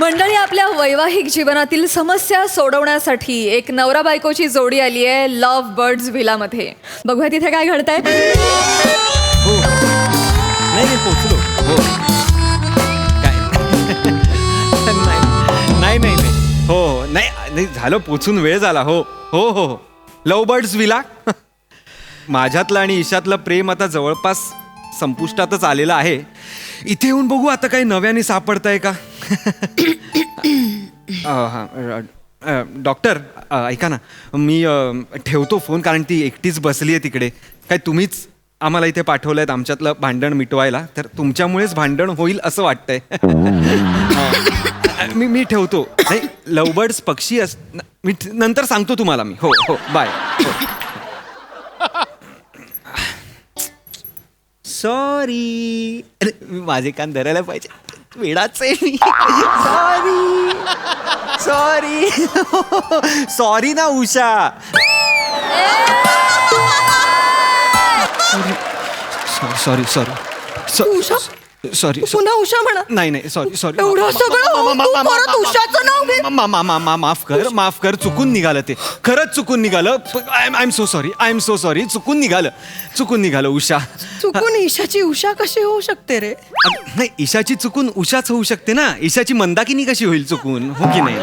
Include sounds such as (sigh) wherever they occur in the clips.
मंडळी आपल्या वैवाहिक जीवनातील समस्या सोडवण्यासाठी एक नवरा बायकोची जोडी आली आहे लव्ह बर्ड्स विलामध्ये बघूया तिथे काय घडतंय. हो. नाही नाही पोचलो हो. काय? नाही नाही नाही. नाही हो हो नाही नाही झालं पोचून वेळ झाला. हो हो हो हो. लव बर्ड्स विला माझ्यातलं आणि ईशातलं प्रेम आता जवळपास संपुष्टातच आलेलं आहे. इथे येऊन बघू आता काही नव्याने सापडतंय का? (coughs) डॉक्टर ऐका ना. मी ठेवतो फोन कारण ती एकटीच बसली आहे तिकडे. काय तुम्हीच आम्हाला इथे पाठवलं आहेत आमच्यातलं भांडण मिटवायला तर तुमच्यामुळेच भांडण होईल असं वाटतंय. (laughs) मी मी ठेवतो. नाही लवबर्ड्स पक्षी अस मी नंतर सांगतो तुम्हाला मी. हो हो बाय. हो. सॉरी अरे माझे कान धरायला पाहिजे. वेडाच मी. सॉरी सॉरी सॉरी ना Usha. Sorry sorry Usha? Sorry पुन्हा उषा म्हणा. नाही नाही सॉरी सॉरी एवढं सगळं होऊन तू परत उषाचं नाव घे? माफ कर माफ कर. चुकून निघालं ते. खरंच चुकून निघालं. I am so sorry I am so sorry चुकून निघालं. चुकून निघालं उषा. चुकून ईशाची उषा कशी होऊ शकते रे? अग, नाही ईशाची चुकून उषाच होऊ शकते ना. ईशाची मंदाकिनी कशी होईल चुकून? हो की नाही?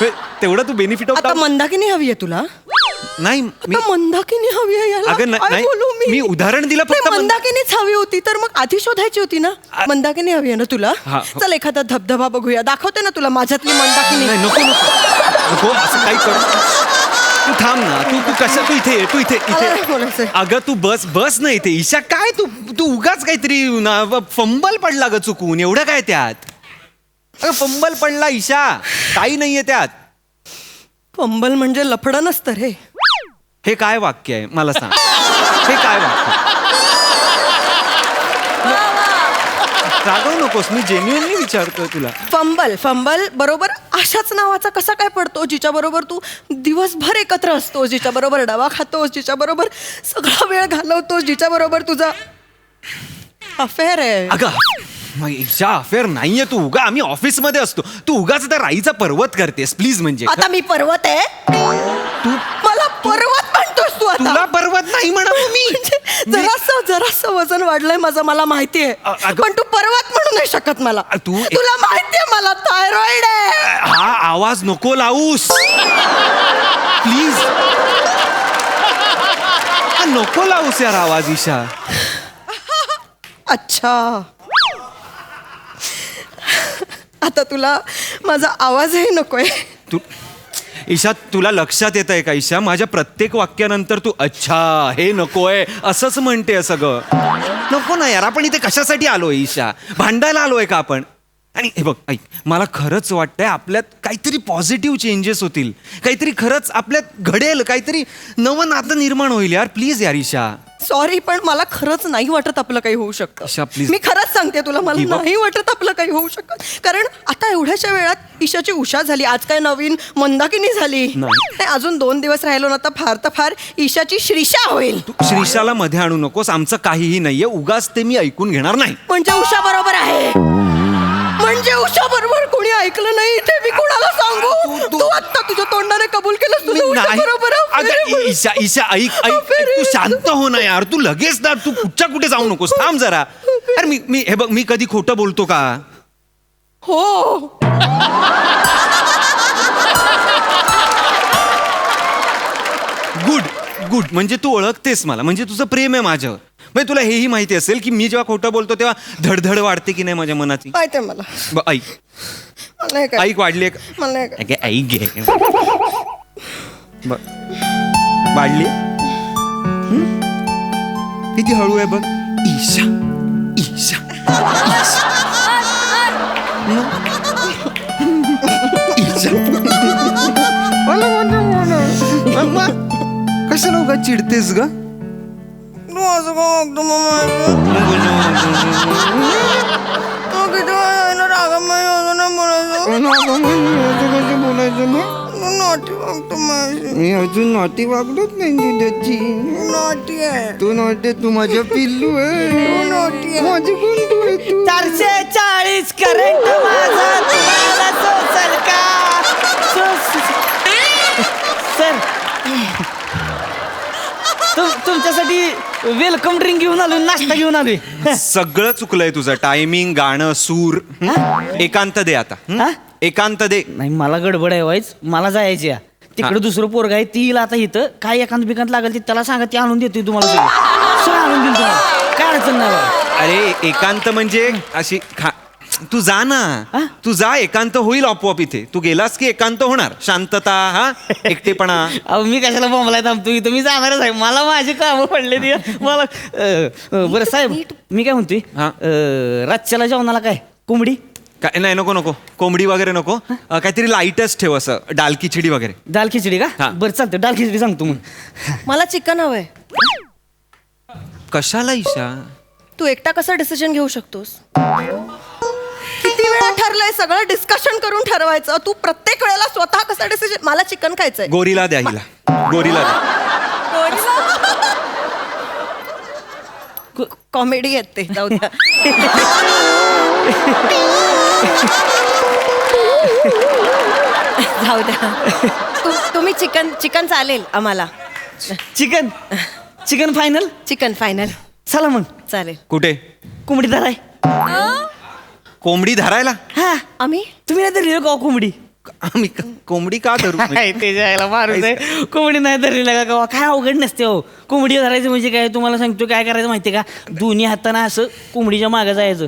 हे, तेवढं तू बेनिफिट ऑफ आता मंदाकिनी हवी आहे तुला. नाही मी आता मंदाकिनी हवी आहे याला. अगं, नाही- काय नाही. बोलू मी? मी उदाहरण दिलं फक्त नाही, मंद- मंदाकिनीच हवी होती तर मग आधी शोधायची होती ना? मंदाकिनी हवी आहे ना तुला? हा, हो. चल एखादा धबधबा बघूया. दाखवते ना तुला माझ्यातली मंदाकिनी. नाही नको नको. नको असं काही कर. तू थांब ना तू तू कसं तू इथे ये, तू इथे मला नाही इथे बोलायचंय. अगं तू बस बस ना इथे. ईशा काय तू तू उगाच काहीतरी ना फंबल पडला ग चुकून. एवढं काय त्यात? अगं फंबल पडला ईशा. काही नाहीये त्यात. पंबल म्हणजे लफडं नसतं रे हे काय वाक्य आहे? मला सांग. हे काय वाक्य रागवू नकोस मी जेन्युअनली विचारतोय तुला. फंबल फंबल बरोबर अशाच नावाचा कसा काय पडतो जिच्या बरोबर तू दिवसभर एकत्र असतोस जिच्या बरोबर डबा खातोस जिच्या बरोबर सगळा वेळ घालवतोस जिच्या बरोबर तुझा अफेअर आहे. अगं मग ईशा अफेअर नाहीये तू. उगा आम्ही ऑफिसमध्ये असतो. तू उगाच त्या राईचा पर्वत करतेस प्लीज म्हणजे. आता मी पर्वत आहे. तू मला पर्वत म्हणतोस तू आता. तुला पर्वत नाही म्हणावं मी. म्हणजे जरासं जरासं वजन वाढलंय माझं मला माहिती अ- आहे अगं- पण तू पर्वत म्हणू नाही शकत मला. अ, तू तुला माहितीये मला थायरॉइड आहे. हा आवाज नको लावूस. प्लीज. हा, नको लावूस यार आवाज ईशा. अच्छा. आता तुला माझा आवाजही नकोय. तू ईशा तुला लक्षात येत आहे का ईशा? माझ्या प्रत्येक वाक्यानंतर तू अच्छा हे नकोय असंच म्हणते सगळं. नको ना यार आपण इथे कशासाठी आलोय ईशा? भांडायला आलोय का आपण? आणि हे बघ ऐक मला खरंच वाटतंय आपल्यात काहीतरी पॉझिटिव्ह चेंजेस होतील. काहीतरी खरंच आपल्यात घडेल काहीतरी नवं नातं निर्माण होईल यार. प्लीज यार ईशा. सॉरी पण मला खरंच नाही वाटत आपलं काही होऊ ईशा, शकतं please. मी खरंच सांगते तुला मला Give up. नाही वाटत आपलं काही होऊ शकत. कारण आता एवढ्याशा वेळात ईशाची उषा झाली आज काय नवीन मंदाकिनी झाली. नाही. नाही, अजून दोन दिवस राहिलो ना तर फार तर फार ईशाची श्रीषा होईल. तू श्रीशाला मध्ये आणू नकोस आमचं काहीही नाहीये. उगाच ते मी ऐकून घेणार नाही. म्हणजे उषा बरोबर आहे. म्हणजे उषा बरोबर कोणी ऐकलं नाही इथे. सांगू? तू- आता तुझ्या तोंडाने कबूल केलं तुझं नाही. बरोबर अगं, ईशा ईशा ऐक तू शांत हो ना यार तू लगेच ना तू कुठच्या कुठे जाऊ नकोस थांब जरा. अरे मी मी हे बघ मी कधी खोटं बोलतो का? हो. गुड गुड म्हणजे तू ओळखतेस मला म्हणजे तुझं प्रेम आहे माझ्यावर म्हणजे तुला हेही माहिती असेल की मी जेव्हा खोटं बोलतो तेव्हा धडधड वाढते की नाही माझ्या मनाची? माहिती आहे मला. ब- ऐक. मला नाही काय ऐक वाढली मला नाही काय ऐक ऐक घे ब- वाढली? हं? किती हळू आहे बग ईशा ईशा मला कशाला उगा चिडतेस ग? तू असं का वागतो मग तू किती वेळा रागामध्ये होतो ना बोलायचं बोलायचं मग तू नॉटी वागतो मी अजून नॉटी वागलोच नाही दुधाची नॉटी आहे तू नॉटे तू माझ्या पिल्लू आहे तू नॉटी माझी तू चारशे चाळीस करंट वेलकम ड्रिंक घेऊन आलोय नाश्ता घेऊन आलोय सगळं चुकलंय तुझं टायमिंग गाणं सूर हं? एकांत दे आता हं? हा? एकांत दे नाही मला गडबड आहे वाईच मला जायची आहे. तिकडे. दुसरं पोरग आहे ती येईल आता इथं काय एकांत बिकांत लागेल ते त्याला सांगा ती आणून देते तुम्हाला सगळं सगळं आणून देईल तुम्हाला काय अडचण नाही बघा. अरे एकांत म्हणजे अशी खा तू जा? ना. तू जा एकांत होईल आपोआप इथे. तू गेलास की एकांत होणार? शांतता हा? (laughs) एकटेपणा. अहो मी कशाला बोंबलाय थांबतो इथं? मी जाणारच आहे मला माझी कामं पडले ती. मला अं, अं, बरं साहेब मी काय म्हणतोय? हा. अं, रातच्याला जेवणाला काय? कोंबडी? काय नाही नको नको. कोंबडी वगैरे नको. अं, काहीतरी लाईटच ठेव असं. डाल खिचडी वगैरे. दाल खिचडी हा. का बरं चालतं दाल खिचडी सांगतो मग. मला चिकन हवंय. कशाला ईशा? तू एकटा कसा डिसिजन घेऊ शकतोस? वेळा ठरलंय सगळं डिस्कशन करून ठरवायचं. तू प्रत्येक वेळेला स्वतः कसा डिसिजन मला चिकन खायचंय. गोरीला द्या हिला. गोरीला द्या. कॉमेडी येते जाऊ द्या. जाऊ द्या. तू- तुम्ही चिकन चिकन चालेल आम्हाला. Chicken chicken final chicken final चला मग. चालेल. कुठे? कोंबडी धराय कोंबडी धरायला? हा. आम्ही? तुम्ही नाही धरली का कोंबडी? आम्ही कोंबडी का धरू? (laughs) काय ते जायला मारू नये कोंबडी नाही धरली का काय अवघड नसते हो. कोंबडी धरायचं म्हणजे काय? तुम्हाला सांगतो काय करायचं माहिती का? दोन्ही हाताना असं कोंबडीच्या मागं जायचं.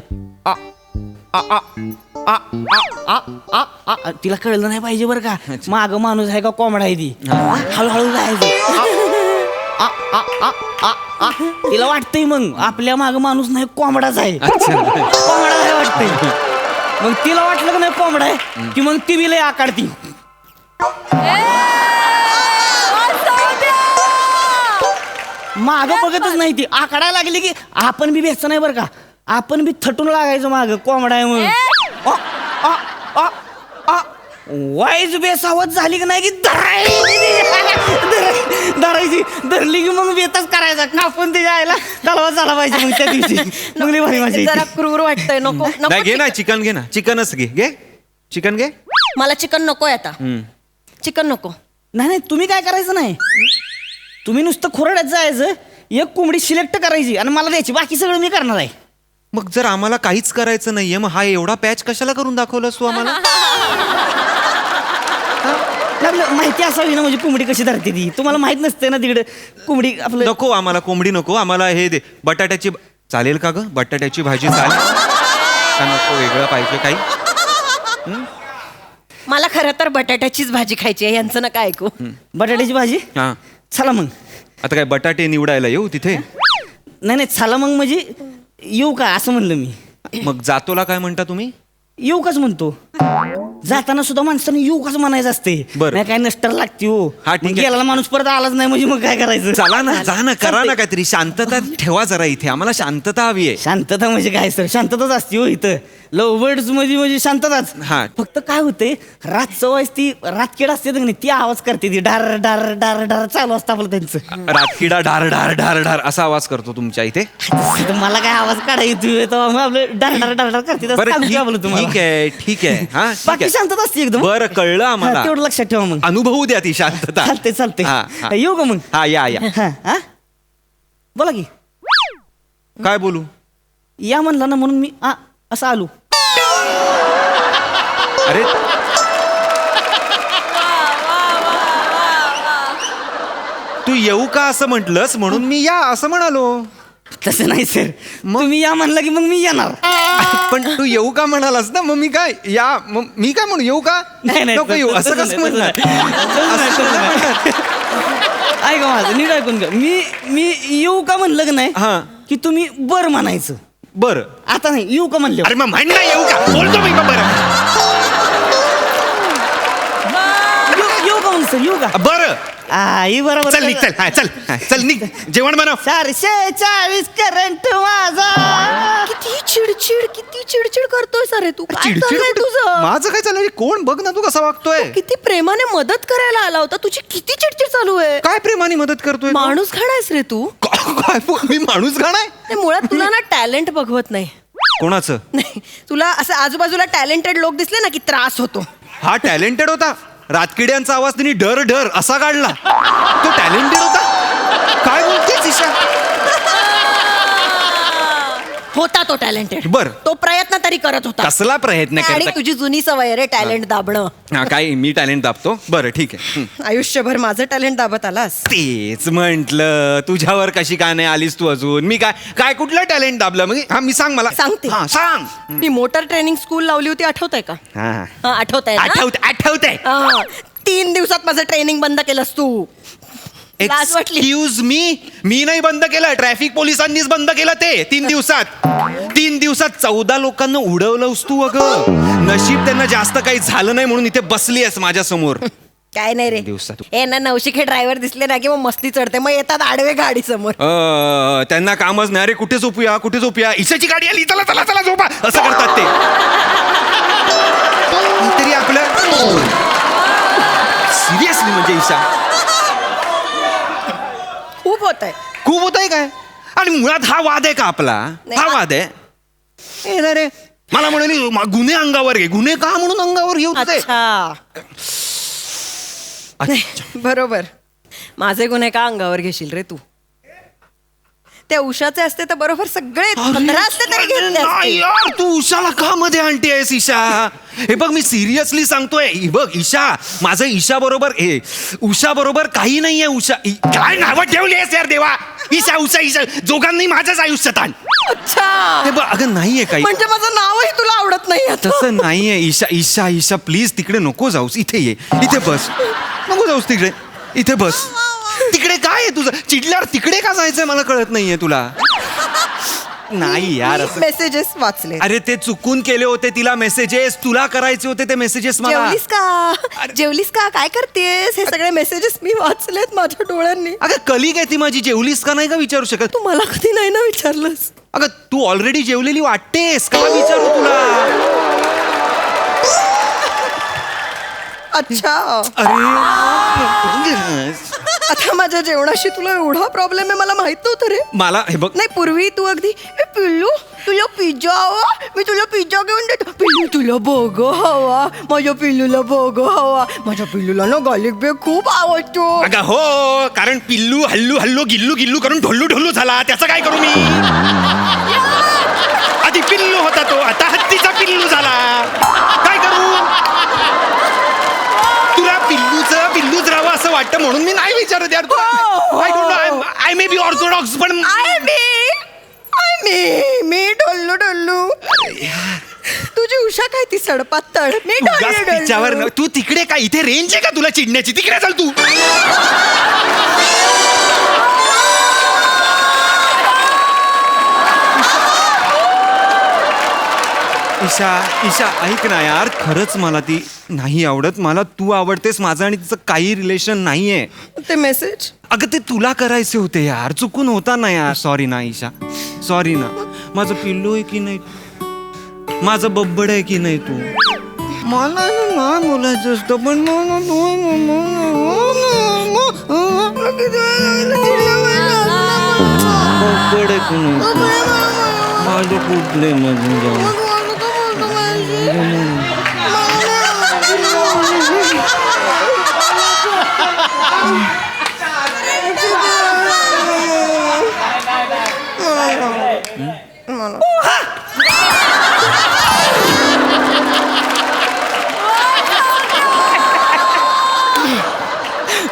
तिला कळलं नाही पाहिजे बरं का? मागं माणूस आहे का कोंबडा आहे ती? हळूहळू जायचं. आ, आ, आ, आ, आ. तिला वाटतंय मग. आपल्या माग माणूस नाही कोंबडाच आहे. कोंबडा आहे वाटतंय. मग तिला वाटलं का नाही कोंबडा आहे? की मग ती बी लय आकाडती माग बघतच नाही ती. आकडायला लागली की आपण बी बेसचं नाही बरं का. आपण बी थटून लागायचं माग. कोंबडा आहे म्हणून. वाईज बेसावत झाली की नाही की धरायची धरायची- धरायची धरली की मग बेताच करायचा. कापून ते जायला तलवा झाला पाहिजे मग त्या दिवशी. (laughs) मग लई भारी मजा जरा येते. क्रूर वाटतंय. नको नको नाही घे ना चिकन. घे ना. चिकनच घे. घे. चिकन घे. मला चिकन नकोय आता. हम्म. चिकन नको. नाही नाही तुम्ही काय करायचं नाही? तुम्ही नुसतं खोरड्यात जायचं एक कोंबडी सिलेक्ट करायची आणि मला द्यायची. बाकी सगळं मी करणार आहे. मग जर आम्हाला काहीच करायचं नाहीये मग हा एवढा पॅच कशाला करून दाखवलास तू आम्हाला? (laughs) आपलं माहिती असावी ना म्हणजे कोंबडी कशी धरते ती? तुम्हाला माहीत नसते ना तिकडे कोंबडी आपलं नको आम्हाला कोंबडी नको आम्हाला हे दे. बटाट्याची चालेल का ग? बटाट्याची भाजी चालेल का नको वेगळं पाहिजे काही? मला खरं तर बटाट्याचीच भाजी खायची आहे यांचं नका ऐकू. बटाट्याची भाजी? हा. चला मग. आता काय बटाटे निवडायला येऊ तिथे? नाही नाही चला मग म्हणजे येऊ का असं म्हणलं मी. मग जातोला काय म्हणता तुम्ही? येऊ काच म्हणतो. जाताना सुद्धा माणसाने येऊ काच म्हणायचं असते. बरं. नाही काय नष्टर लागते हो. हा, ठीक मग आहे. गेलेला माणूस परत आलाच नाही म्हणजे मग काय करायचं? चला ना जा ना करा ना काहीतरी. शांतता ठेवा जरा इथे. आम्हाला शांतता हवी आहे. शांतता म्हणजे काय सर? शांतताच असते हो इथं. लव बर्ड्स म्हणजे म्हणजे शांतताच. हा. फक्त काय होतंय रात सवयच ती रातकीड असते ना ती आवाज करते ती डार डार डार डार चालू असतं आपलं त्यांचं. रातकिडा ढार ढार ढार ढार असा आवाज करतो तुमच्या इथे? तर मला काय आवाज मग आपलं डार डार डार डार करते तसं बरं सांगतो ठीक आहे ठीक आहे. हा (laughs) ठीक बाकी आहे. शांतता असते एकदम. बरं कळलं हा, आम्हाला. तेवढं लक्षात ठेवा मग. अनुभवू द्या ती शांतता. चालते चालते हा, हा. येऊ का मग? हा या या. हा, हा? बोला की. काय बोलू? या म्हणला ना म्हणून मी आ असं आलो. अरे. तू येऊ का असं म्हंटलस? म्हणून मी या असं म्हणालो. तसं नाही सर तुम्ही या म्हणलं की मग मी येणार. पण तू येऊ का म्हणालास ना? मग मी काय? या मग मी काय म्हणू? येऊ का? नाही नाही नको येऊ. असं तसं कसं नाही, म्हणणार? तसं नाही, तसं नाही. ऐका माझं नीट ऐकून घ्या. मी मी येऊ का म्हणलं की नाही? हा. की तुम्ही बर म्हणायचं. बरं. आता नाही येऊ का म्हणलं? अरे मग म्हण ना येऊ का? बोलतो मी का बरं. येऊ- येऊ का? बरं. आई बरोबर चल निघ चल हा, चल हा, चल निघ. जेवण बनव. चारशे चाळीस करंट माझा. किती चिडचिड किती चिडचिड करतोय सरे तू. काय चाललंय कुठे? तुझं? माझं काय चाललंय? कोण? बघ ना तू कसा वागतोय. किती प्रेमाने मदत करायला आला होता. तुझी किती चिडचिड चालू आहे? काय प्रेमाने मदत करतोय तू? माणूस खाणायस रे तू. का- काय बोल- मी माणूस गाणं आहे? मुळात तुला ना टॅलेंट बघवत नाही. कोणाचं? नाही तुला असं आजूबाजूला टॅलेंटेड लोक दिसले ना की त्रास होतो. हा टॅलेंटेड होता? रातकिड्यांचा आवाज त्यांनी डर डर असा काढला. तो टॅलेंटेड होता. काय बोलतेस ईशा? होता तो टॅलेंटेड बरं. तो प्रयत्न तरी करत होता. कसला प्रयत्न आणि करता? तुझी जुनी सवय रे टॅलेंट दाबणं. हा काय मी टॅलेंट दाबतो? बरं ठीक आहे. हं. (laughs) आयुष्यभर माझं टॅलेंट दाबत आलास? तेच म्हंटल. तुझ्यावर कशी काय नाही आलीस तू अजून? मी काय काय कुठलं टॅलेंट दाबलं? म्हणजे हा मी सांग मला. सांगते. हा सांग. मी मोटर ट्रेनिंग स्कूल लावली होती आठवत आहे का? हा. हा, आठवत आहे आठवत आठवतंय. तीन दिवसात माझं ट्रेनिंग बंद केलंस तू. लाज वाटली. एक्सक्यूज मी मी नाही बंद केलं ट्रॅफिक पोलिसांनीच बंद केलं ते तीन दिवसात. तीन दिवसात चौदा लोकांना उडवलंस तू अगं. नशीब त्यांना जास्त काही झालं नाही म्हणून इथे बसली आहेस माझ्यासमोर काय नाही रे. दिवसात. ए ना नवशिके ड्रायव्हर दिसले ना की मग मस्ती चढते मग येतात आडवे गाडी समोर त्यांना कामच नाही. अरे कुठे झोपूया कुठे झोपूया? ईशाची गाडी आली. चला चला चला झोपा. असं करतात ते. (laughs) तरी आपलं सिरियसली म्हणजे ईशा होत आहे खूप होत आहे काय? आणि मुळात हा वाद आहे का आपला? नाही, हा हा- वाद आहे? ए ना रे. मला म्हणाली "मा- गुन्हे अंगावर घे. गुन्हे का म्हणून अंगावर घेऊ अच्छा. बरोबर. माझे गुन्हे का अंगावर घेशील रे तू? त्या उषाचे असते तर बरोबर सगळे पंधरा असते तरी घेतले नाही असते. यार तू उषाला का मध्ये आणते आहेस ईशा? हे बघ मी सिरियसली सांगतोय. हे बघ ईशा माझं ईशा बरोबर हे उषा बरोबर काही नाहीये उषा. इ- काय नावं ठेवली आहेस यार देवा? ईशा उषा ईशा दोघांनी माझ्याच आयुष्यात आण अच्छा. हे बघ अगं नाहीये काही. म्हणजे माझं नावही तुला आवडत नाही आता. तसं नाहीये ईशा ईशा ईशा प्लीज तिकडे नको जाऊस. इथे ये. इथे बस. नको जाऊस तिकडे. इथे बस. काय आहे तुझं? चिडल्यावर तिकडे का जायचंय मला कळत नाहीये तुला? नाही यार असं मेसेजेस वाचले. अरे ते चुकून केले होते तिला मेसेजेस तुला करायचे होते ते मेसेजेस मला. जेवलीस का? जेवलीस का? काय करतेस? हे सगळे मेसेजेस मी वाचलेत माझ्या डोळ्यांनी. अगं कली काय ती माझी? जेवलीस का नाही का विचारू शकत? तू मला कधी नाही ना विचारलंस? अगं तू ऑलरेडी जेवलेली वाटतेस. का विचारू तुला? अच्छा. अरे आता माझ्या जेवणाशी तुला एवढा प्रॉब्लेम आहे मला माहीत नव्हतं रे. मला हे बघ. नाही पूर्वी तू अगदी "ए, पिल्लू तुला पिझ्झा हवा? मी तुला पिझ्झा घेऊन देतो. पिल्लू तुला भोग हवा? माझ्या पिल्लूला भोग हवा? माझ्या पिल्लूला ना गार्लिक ब्रेड खूप आवडतो. अगं हो कारण पिल्लू हल्लू हल्लू गिल्लू गिल्लू करून ढोल्लू ढोल्लू झाला. त्याचं काय करू मी? (laughs) आधी पिल्लू होता तो आता हत्तीचा पिल्लू झाला. वाटतं म्हणून मी नाही विचारत यार. I don't I may be orthodox पण आय मी आय मी मी डोल्लू डोल्लू तुझी उषा काय ती सडपात तड मी उगाच डोल्लू डोल्लू न- तू तिकडे काय इथे रेंज आहे का तुला चिडण्याची? तिकडे चल तू. ईशा ईशा ऐक ना यार खरंच मला ती नाही आवडत. मला तू आवडतेस माझं आणि तिचं काही रिलेशन नाहीये. ते मेसेज अगं ते तुला करायचे होते यार. चुकून होता ना यार. सॉरी ना ईशा. सॉरी ना. माझं पिल्लू आहे की नाही माझं बब्बड आहे की नाही तू? मला ना नाही बोलायचं असतं पण बब्बड आहे की नाही कुठले मधून जाऊ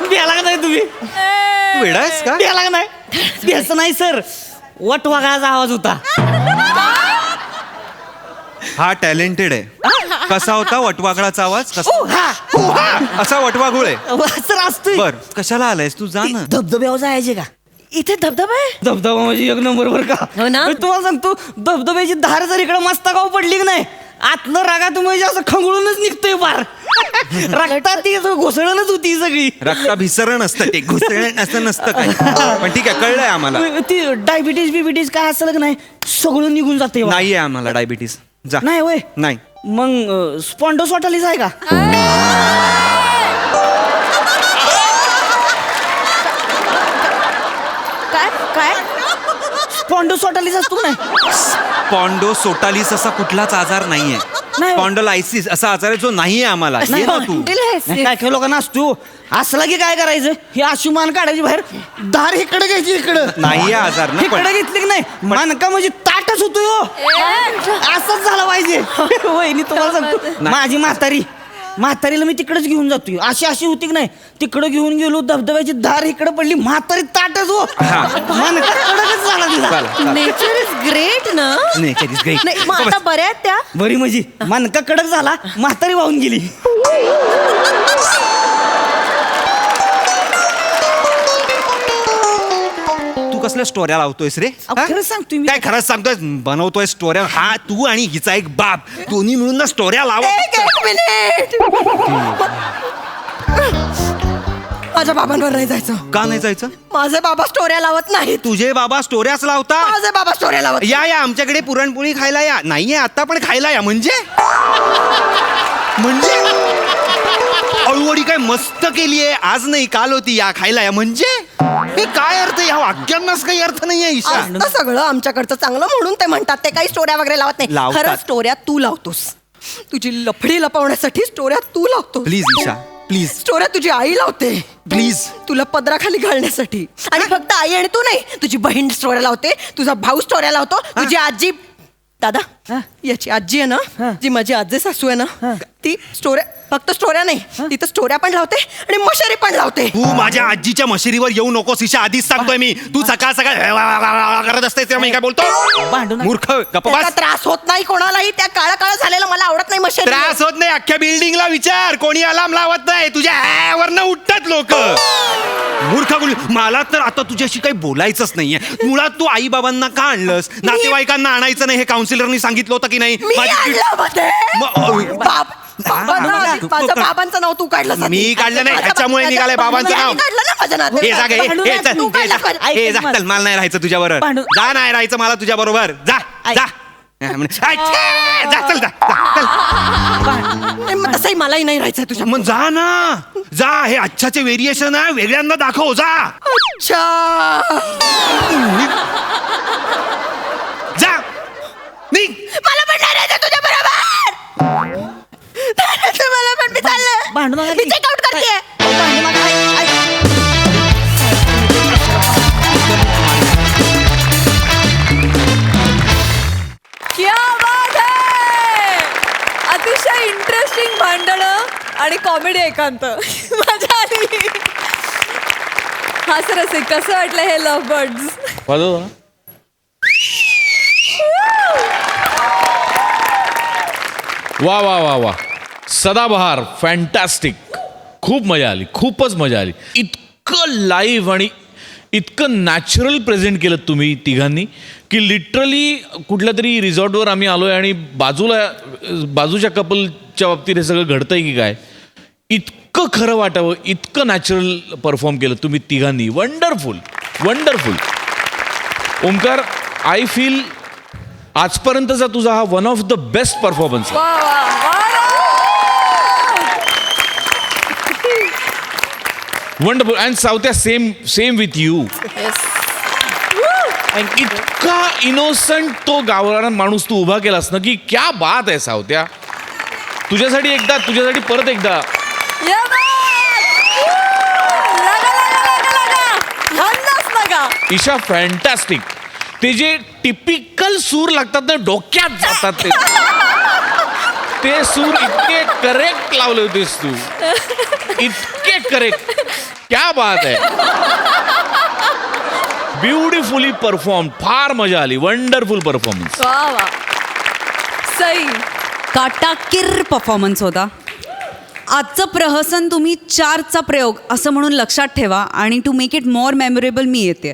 द्याला का नाही तुम्ही तू वेडा आहेस का नाही द्यायचं नाही सर. वट वाघाचा आवाज होता. हा टॅलेंटेड आहे. कसा होता वटवागळाचा आवाज? कसा असा वटवागुळ आहे. असतोय बर कशाला आलायस तू? जा ना. धबधब्यावर जायचे का? इथे धबधबा आहे? धबधबा म्हणजे एक नंबर वर का? हो ना? मी तुम्हाला सांगतो धबधब्याची धार जर इकडे मस्त गाव पडली की नाही आतलं रागात म्हणजे असं खंगळूनच निघतोय पार. रक्तात ती असं घोसळणच होती सगळी. रक्ताभिसरण असतं ते घुसळण असं नसतं काय पण ठीक आहे कळलंय आम्हाला. ती डायबिटीज बिबिटीज काय असेल की नाही सगळं निघून जाते नाहीये आम्हाला डायबिटीस जा. नाही होय नाही. मग स्पॉन्डोसॉटालिस आहे का? काय? काय? स्पॉन्डोसॉटालिस असतो का नाही? पॉन्डो सोटालिस असा कुठलाच आजार नाहीये. स्पॉन्डलायसिस असा आजार आहे जो नाहीये आम्हाला. ये ना तू. नाही, काय काय लोकांना असतो. असला की काय करायचं? हे आशुमान काढायची बाहेर. दार इकडे घ्यायची इकडं. नाहीये आजार ना पण इकडे घेतली की नाही? मानका म्हणजे ताटच होतो यो असंच झालं पाहिजे. वहिनी तुम्हाला सांगतो. माझी म्हातारी. म्हातारीला मी तिकडेच घेऊन जातोय. अशी अशी होती की नाही तिकडे घेऊन गेलो धबधब्याची धार इकडे पडली म्हातारी ताटच हो. मानका कडकच झाला तिला. नेचर इज ग्रेट ना? Nature is great. नाही मग आता बऱ्या आहेत त्या. बरी म्हणजे मानका कडक झाला म्हातारी वाहून गेली. (laughs) कसल्या स्टोऱ्या लावतोयस रे? अहो, हा? सांगतोय मी. काय खरंच सांगतोय बनवतोय स्टोऱ्या हा तू आणि हिचा एक बाप. दोन्ही मिळून ना स्टोऱ्या एक लावत एक मिनिट माझ्या बाबांवर नाही जायचं. का नाही जायचं? माझे बाबा स्टोऱ्या लावत नाहीत. तुझे बाबा स्टोऱ्याच लावता माझे बाबा स्टोऱ्या लावत या या आमच्याकडे पुरणपोळी खायला या. नाहीये आता पण खायला या. म्हणजे? म्हणजे? अळूवडी काय मस्त केली आहे आज नाही काल होती. या खायला या. म्हणजे? हे काय अर्थ या वाक्यांनाच काही अर्थ नाहीये ईशा. असतं सगळं आमच्याकडचं चांगलं म्हणून ते म्हणतात. ते काही स्टोऱ्या वगैरे लावत नाही. लावतात. खरं स्टोऱ्या तू लावतोस. तुझी लफडी लपवण्यासाठी स्टोऱ्या तू लावतोस. प्लीज ईशा. प्लीज स्टोऱ्या तुझी आई लावते. प्लीज तुला पदराखाली घालण्यासाठी. आणि फक्त आई आणि तू नाही. तुझी बहीण स्टोऱ्या लावते. तुझा भाऊ स्टोऱ्या लावतो. तुझी आजी दादा याची आजी आहे ना जी माझी आजी सासू आहे ना ती स्टोऱ्या फक्त स्टोऱ्या नाही ती तर स्टोऱ्या पण लावते आणि मशारी पण लावते. तू माझ्या आजीच्या मशिरीवर येऊ नकोस ईशा आधीच सांगतोय मी. तू सकाळ सकाळ करत असते तेव्हा मी काय बोलतो? नका. मूर्ख त्याचा त्रास होत नाही कोणालाही त्या काळा काळा झालेला मला आवडत नाही मशारी. त्रास होत नाही अख्ख्या बिल्डिंगला विचार. कोणी अलार्म लावत नाही. तुझ्या वरनं उठतात लोक. मूर्ख गुल मला तर आता तुझ्याशी काही बोलायचंच नाहीये. मुळात तू आई बाबांना का आणलंस? नातेवाईकांना आणायचं नाही हे काउन्सिलरनी सांगितलं होतं की नाही? मी माझी- आणलं मध्ये म- बाप बाबांना आधी- माझं बाबांचं नाव तू काढलं मी काढलं नाही, ह्याच्यामुळे निघालंय बाबांचं नाव. काढलं ना माझ्या नावात. हे जा गे, हे, भांडू हे, नका, चल, तू हे, काढलं जा, पण. हे, जा, चल, मला नाही राहायचं तुझ्या बरोबर भांडू- जा नाही राहायचं मला तुझ्या बरोबर जा ऐक. जा. हा, म्हणे, आय, छे, जा चल जा जा, चल. नाही, मग तसंही मलाही नाही राहायचं तुझ्या मग जा ना. जा हे अच्छाचे व्हेरिएशन आहे वेगळ्यांना दाखव जा. अच्छा. जा. निघ. मला भांडू नका मी की. चेकआउट करते भांडू नका. ऐक, ऐक. क्या बात है! अतिशय इंटरेस्टिंग भांडणं आणि कॉमेडी एकांत. (laughs) मजा आली. हा सर असे कसं वाटलं हे लव्ह बर्ड्स वाजव ना. वा वा वा वा. सदाबहार फॅन्टॅस्टिक खूप मजा आली खूपच मजा आली. इतकं लाईव्ह आणि इतकं नॅचरल प्रेझेंट केलं तुम्ही तिघांनी की लिटरली कुठल्या तरी रिझॉर्टवर आम्ही आलो आहे आणि बाजूला बाजूच्या कपलच्या बाबतीत हे सगळं घडतं आहे की काय? इतकं खरं वाटावं इतकं नॅचरल परफॉर्म केलं तुम्ही तिघांनी. Wonderful wonderful Omkar I feel आजपर्यंतचा तुझा हा one of the best performance वा वा वा wonderful and सावत्या same same with you इतका इनोसंट तो गावरान माणूस तू उभा केलास ना की क्या बात आहे सावत्या. तुझ्यासाठी एकदा तुझ्यासाठी परत एकदा. ईशा फॅन्टॅस्टिक ते जे टिपिकल सूर लागतात ना डोक्यात जातात ते. ते सूर इतके करेक्ट लावले होतेस तू. इतके करेक्ट क्या बात आहे ब्युटिफुली परफॉर्म फार मजा आली. वंडरफुल परफॉर्मन्स वा वा. सई काटाकीर परफॉर्मन्स होता. आजचं प्रहसन तुम्ही चारचा प्रयोग असं म्हणून लक्षात ठेवा आणि to make it more memorable मी येते!